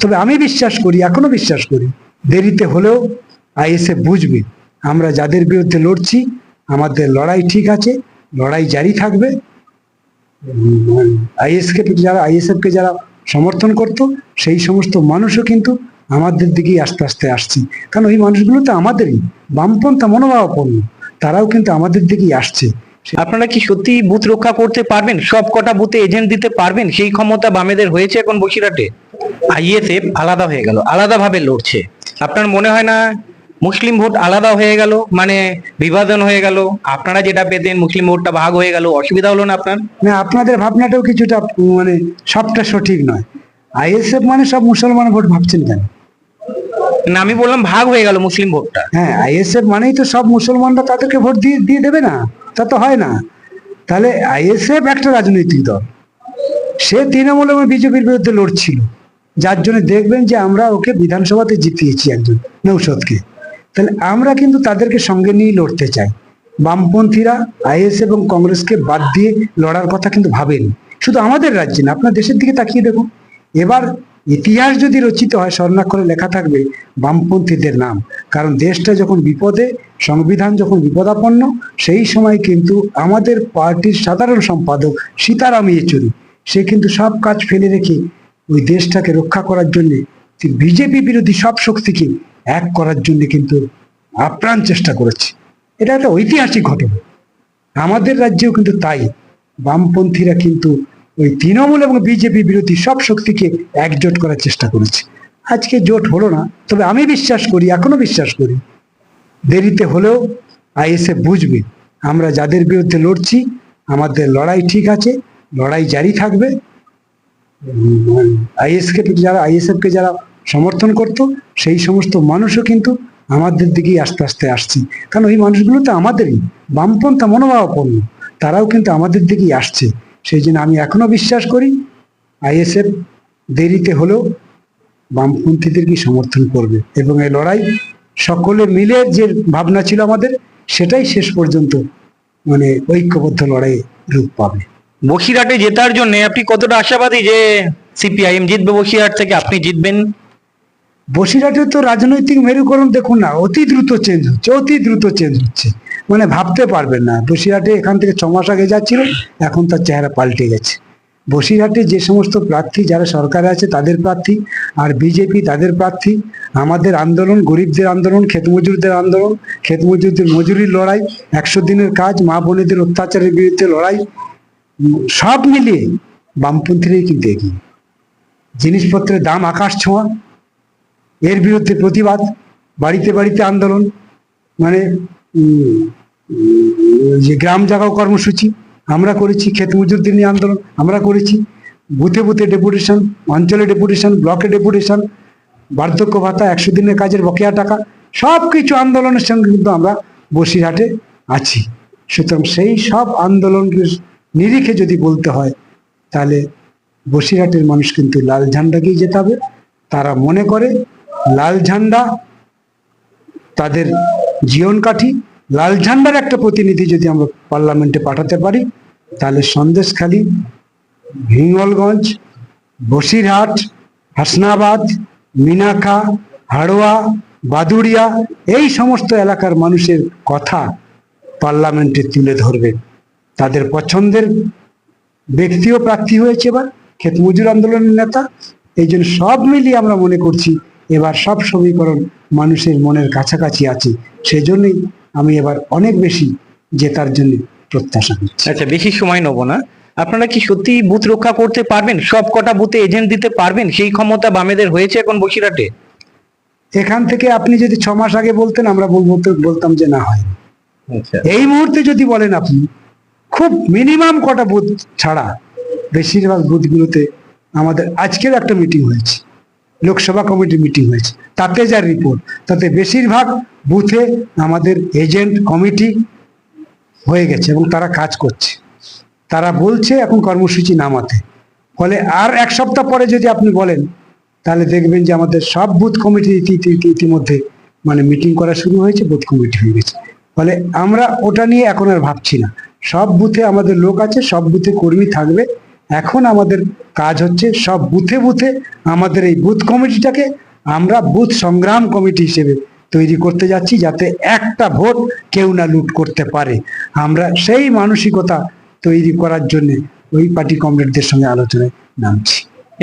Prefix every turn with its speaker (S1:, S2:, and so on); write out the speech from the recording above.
S1: তবে আমি বিশ্বাস করি, এখনও বিশ্বাস করি, দেরিতে হলেও আইএসএফ বুঝবে। আমরা যাদের বিরুদ্ধে লড়ছি, আমাদের লড়াই ঠিক আছে, লড়াই জারি থাকবে। আইএসকে যারা, আইএসএফ কে যারা সমর্থন করত, সেই সমস্ত মানুষও কিন্তু আমাদের দিকেই আস্তে আস্তে আসছে। কারণ ওই মানুষগুলো তো আমাদেরই, বামপন্থা মনোভাবাপন্ন, তারাও কিন্তু আমাদের দিকেই আসছে।
S2: আপনারা কি সত্যি বুথ রক্ষা করতে পারবেন? সব কটা বুথে এজেন্ট দিতে পারবেন? সেই ক্ষমতা বামেদের হয়েছে এখন বসিরহাটে? আইএসএফ আলাদা হয়ে গেল আলাদাভাবে লড়ছে। আপনার মনে হয় না মুসলিম ভোট আলাদা হয়ে গেল মানে বিভাজন হয়ে গেল? আপনারা যেটা পেতেন মুসলিম ভোটটা ভাগ হয়ে গেল অসুবিধা হলো না আপনার?
S1: না আপনাদের ভাবনাটাও কিছুটা মানে সবটা সঠিক নয়। আইএসএফ মানে সব মুসলমান ভোট ভাবছেন কেন?
S2: না আমি বললাম ভাগ হয়ে গেল মুসলিম ভোটটা।
S1: হ্যাঁ আইএসএফ মানেই তো সব মুসলমানরা তাদেরকে ভোট দিয়ে দিয়ে দেবে না তা তো হয় না। তাহলে আইএসএফ একটা রাজনৈতিক দল। সে তৃণমূল এবং বিজেপির বিরুদ্ধে লড়ছিল। যার জন্য দেখবেন যে আমরা ওকে বিধানসভাতে জিতিয়েছি একজন নৌসদকে। তাহলে আমরা কিন্তু তাদেরকে সঙ্গে নিয়ে লড়তে চাই। বামপন্থীরা, আইএস এবং কংগ্রেসকে বাদ দিয়ে লড়ার কথা কিন্তু ভাবেনি। শুধু আমাদের রাজ্যে না, আপনার দেশের দিকে তাকিয়ে দেখুন। এবার ইতিহাস যদি রচিত হয়, স্বর্ণাক্ষরে লেখা থাকবে বামপন্থীদের নাম। কারণ দেশটা যখন বিপদে, সংবিধান যখন বিপদাপন্ন, সেই সময় কিন্তু আমাদের পার্টির সাধারণ সম্পাদক সীতারাম ইয়েচুরি, সে কিন্তু সব কাজ ফেলে রেখে ওই দেশটাকে রক্ষা করার জন্য বিজেপি বিরোধী সব শক্তিকে এক করার জন্য কিন্তু আপ্রাণ চেষ্টা করেছে। এটা একটা ঐতিহাসিক ঘটনা। আমাদের রাজ্যেও কিন্তু তাই। বামপন্থীরা কিন্তু ওই তৃণমূল এবং বিজেপি বিরোধী সব শক্তিকে একজোট করার চেষ্টা করেছে। আজকে জোট হলো না, তবে আমি বিশ্বাস করি, এখনও বিশ্বাস করি, দেরিতে হলেও আইএসএফ বুঝবে। আমরা যাদের বিরুদ্ধে লড়ছি, আমাদের লড়াই ঠিক আছে, লড়াই জারি থাকবে। আইএসকে যারা আইএসএফ কে যারা সমর্থন করত, সেই সমস্ত মানুষও কিন্তু আমাদের দিকেই আস্তে আস্তে আসছে। কারণ ওই মানুষগুলো তো আমাদেরই, বামপন্থা মনোভাবাপন্ন, তারাও কিন্তু আমাদের দিকেই আসছে। সেই জন্য আমি এখনও বিশ্বাস করি আইএসএফ দেরিতে হলেও বামপন্থীদেরকে সমর্থন করবে? এবং এই লড়াই সকলে মিলে যে ভাবনা ছিল আমাদের, সেটাই শেষ পর্যন্ত মানে ঐক্যবদ্ধ লড়াই রূপ পাবে।
S2: বসিরহাটে জেতার জন্য আপনি কতটা আশাবাদী যে সিপিআইএম জিতবে বসিরহাট থেকে আপনি জিতবেন?
S1: বসিরহাটে তো রাজনৈতিক মেরুকরণ দেখুন না, অতি দ্রুত চেঞ্জ হচ্ছে, অতি দ্রুত চেঞ্জ হচ্ছে। মানে ভাবতে পারবেন না বসিরহাটে এখান থেকে ছ মাস আগে যাচ্ছিল, এখন তার চেহারা পাল্টে গেছে। বসিরহাটে যে সমস্ত প্রার্থী, যারা সরকারে আছে তাদের প্রার্থী, আর বিজেপি তাদের প্রার্থী, আমাদের আন্দোলন, গরিবদের আন্দোলন ক্ষেতমজুরদের আন্দোলন ক্ষেতমজুরদের মজুরির লড়াই, একশো দিনের কাজ, মা বোনেদের অত্যাচারের বিরুদ্ধে লড়াই সব মিলিয়ে বামপন্থীরাই কিন্তু এগিয়ে। জিনিসপত্রের দাম আকাশ ছোঁয়া, এর বিরুদ্ধে প্রতিবাদ, বাড়িতে বাড়িতে আন্দোলন মানে যে গ্রাম জাগাও কর্মসূচি, আমরা করেছি ক্ষেত মজুরদের নিয়ে আন্দোলন, আমরা করেছি। বুথে বুথে ডেপুটেশন, অঞ্চলে ডেপুটেশন, ব্লকে ডেপুটেশন, বার্ধক্য ভাতা, একশো দিনের কাজের বকেয়া টাকা, সব কিছু আন্দোলনের সঙ্গে কিন্তু আমরা বসিরহাটে আছি। সুতরাং সেই সব আন্দোলনকে নিরিখে যদি বলতে হয়, তাহলে বসিরহাটের মানুষ কিন্তু লাল ঝান্ডাকেই যেতে হবে। তারা মনে করে লাল ঝান্ডা তাদের জীবন কাঠি লাল ঝান্ডার একটা প্রতিনিধি যদি আমরা পার্লামেন্টে পাঠাতে পারি, তাহলে সন্দেশখালী, হিঙ্গলগঞ্জ, বসিরহাট, হাসনাবাদ মিনাখা হাড়োয়া, বাদুড়িয়া, এই সমস্ত এলাকার মানুষের কথা পার্লামেন্টে তুলে ধরবে। তাদের পছন্দের ব্যক্তিও প্রার্থী হয়েছে এবার ক্ষেত মজুর আন্দোলনের নেতা। এই জন্য সব মিলিয়ে আমরা মনে করছি এবার সব সমীকরণ মানুষের মনের কাছাকাছি আছে। সেই জন্যই আমি এবার অনেক বেশি জেতার জন্য প্রত্যাশা করছি।
S2: আচ্ছা বেশি সময় নেব না। আপনারা কি সত্যি বুথ রক্ষা করতে পারবেন? সব কটা বুথে এজেন্ট দিতে পারবেন? সেই ক্ষমতা বামেদের হয়েছে এখন বসিরহাটে?
S1: এখান থেকে আপনি যদি ছ মাস আগে বলতেন আমরা বলব বলতাম যে না হয়।
S2: আচ্ছা।
S1: এই মুহূর্তে যদি বলেন আপনি খুব মিনিমাম কটা বুথ ছাড়া বেশিরভাগ বুথগুলোতে আমাদের আজকের একটা মিটিং হয়েছে, লোকসভা কমিটির মিটিং হয়েছে, তাতে যা রিপোর্ট তাতে বেশিরভাগ বুথে আমাদের এজেন্ট কমিটি হয়ে গেছে এবং তারা কাজ করছে। তারা বলছে এখন কর্মসূচি নামাতে। ফলে আর এক সপ্তাহ পরে যদি আপনি বলেন, তাহলে দেখবেন যে আমাদের সব বুথ কমিটি ইতি- ইতি- ইতি- ইতিমধ্যে মানে মিটিং করা শুরু হয়েছে, বুথ কমিটি হয়ে গেছে। ফলে আমরা ওটা নিয়ে এখন আর ভাবছি না। সব বুথে আমাদের লোক আছে, সব বুথে কর্মী থাকবে। এখন আমাদের কাজ হচ্ছে সব বুথে বুথে আমাদের এই বুথ কমিটিটাকে আমরা বুথ সংগ্রাম কমিটি হিসেবে তৈরি করতে যাচ্ছি, যাতে একটা ভোট কেউ না লুট করতে পারে। আমরা সেই মানসিকতা তৈরি করার জন্যে ওই পার্টি কমরেডদের সঙ্গে আলোচনায় নামছি।